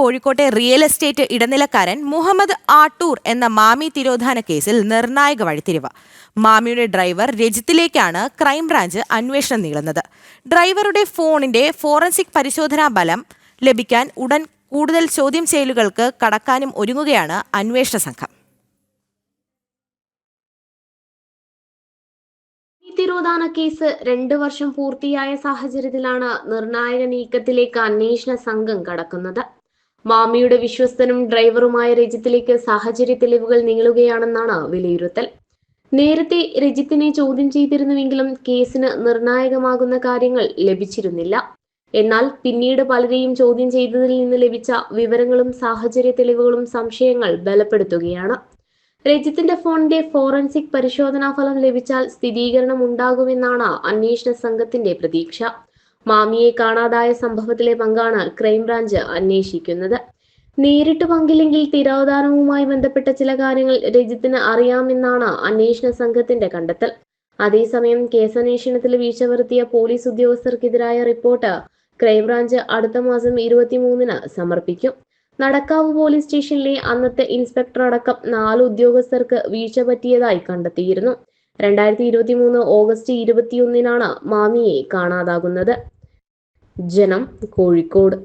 കോഴിക്കോട്ടെ real estate ഇടനിലക്കാരൻ മുഹമ്മദ് ആട്ടൂർ എന്ന മാമി തിരോധാന കേസിൽ നിർണായക വഴിത്തിരിവ്. മാമിയുടെ ഡ്രൈവർ രജിത്തിലേക്കാണ് ക്രൈംബ്രാഞ്ച് അന്വേഷണം നീളുന്നത്. ഡ്രൈവറുടെ ഫോണിന്റെ ഫോറൻസിക് പരിശോധനാ ബലം ലഭിക്കാൻ ഉടൻ കൂടുതൽ ചോദ്യം ചെയ്യലുകൾക്ക് കടക്കാനും ഒരുങ്ങുകയാണ് അന്വേഷണ സംഘം. തിരോധാന കേസ് രണ്ടു വർഷം പൂർത്തിയായ സാഹചര്യത്തിലാണ് നിർണായക നീക്കത്തിലേക്ക് അന്വേഷണ സംഘം കടക്കുന്നത്. മാമിയുടെ വിശ്വസ്തനും ഡ്രൈവറുമായ രജിത്തിലേക്ക് സാഹചര്യ തെളിവുകൾ നീളുകയാണെന്നാണ് വിലയിരുത്തൽ. നേരത്തെ രജിത്തിനെ ചോദ്യം ചെയ്തിരുന്നുവെങ്കിലും കേസിന് നിർണായകമാകുന്ന കാര്യങ്ങൾ ലഭിച്ചിരുന്നില്ല. എന്നാൽ പിന്നീട് പലരെയും ചോദ്യം ചെയ്തതിൽ നിന്ന് ലഭിച്ച വിവരങ്ങളും സാഹചര്യ തെളിവുകളും സംശയങ്ങൾ ബലപ്പെടുത്തുകയാണ്. രജിത്തിന്റെ ഫോണിന്റെ ഫോറൻസിക് പരിശോധനാ ഫലം ലഭിച്ചാൽ സ്ഥിരീകരണം ഉണ്ടാകുമെന്നാണ് അന്വേഷണ സംഘത്തിന്റെ പ്രതീക്ഷ. മാമിയെ കാണാതായ സംഭവത്തിലെ പങ്കാണ് ക്രൈംബ്രാഞ്ച് അന്വേഷിക്കുന്നത്. നേരിട്ട് പങ്കില്ലെങ്കിൽ തിരോധാനവുമായി ബന്ധപ്പെട്ട ചില കാര്യങ്ങൾ രജിത്തിന് അറിയാമെന്നാണ് അന്വേഷണ സംഘത്തിന്റെ കണ്ടെത്തൽ. അതേസമയം കേസന്വേഷണത്തിൽ വീഴ്ച വരുത്തിയ പോലീസ് ഉദ്യോഗസ്ഥർക്കെതിരായ റിപ്പോർട്ട് ക്രൈംബ്രാഞ്ച് അടുത്ത മാസം ഇരുപത്തിമൂന്നിന് സമർപ്പിക്കും. നടക്കാവ് പോലീസ് സ്റ്റേഷനിലെ അന്നത്തെ ഇൻസ്പെക്ടർ അടക്കം നാല് ഉദ്യോഗസ്ഥർക്ക് വീഴ്ച പറ്റിയതായി കണ്ടെത്തിയിരുന്നു. രണ്ടായിരത്തി ഇരുപത്തി മൂന്ന് ഓഗസ്റ്റ് ഇരുപത്തിയൊന്നിനാണ് മാമിയെ കാണാതാകുന്നത്. ജനം കോഴിക്കോട്.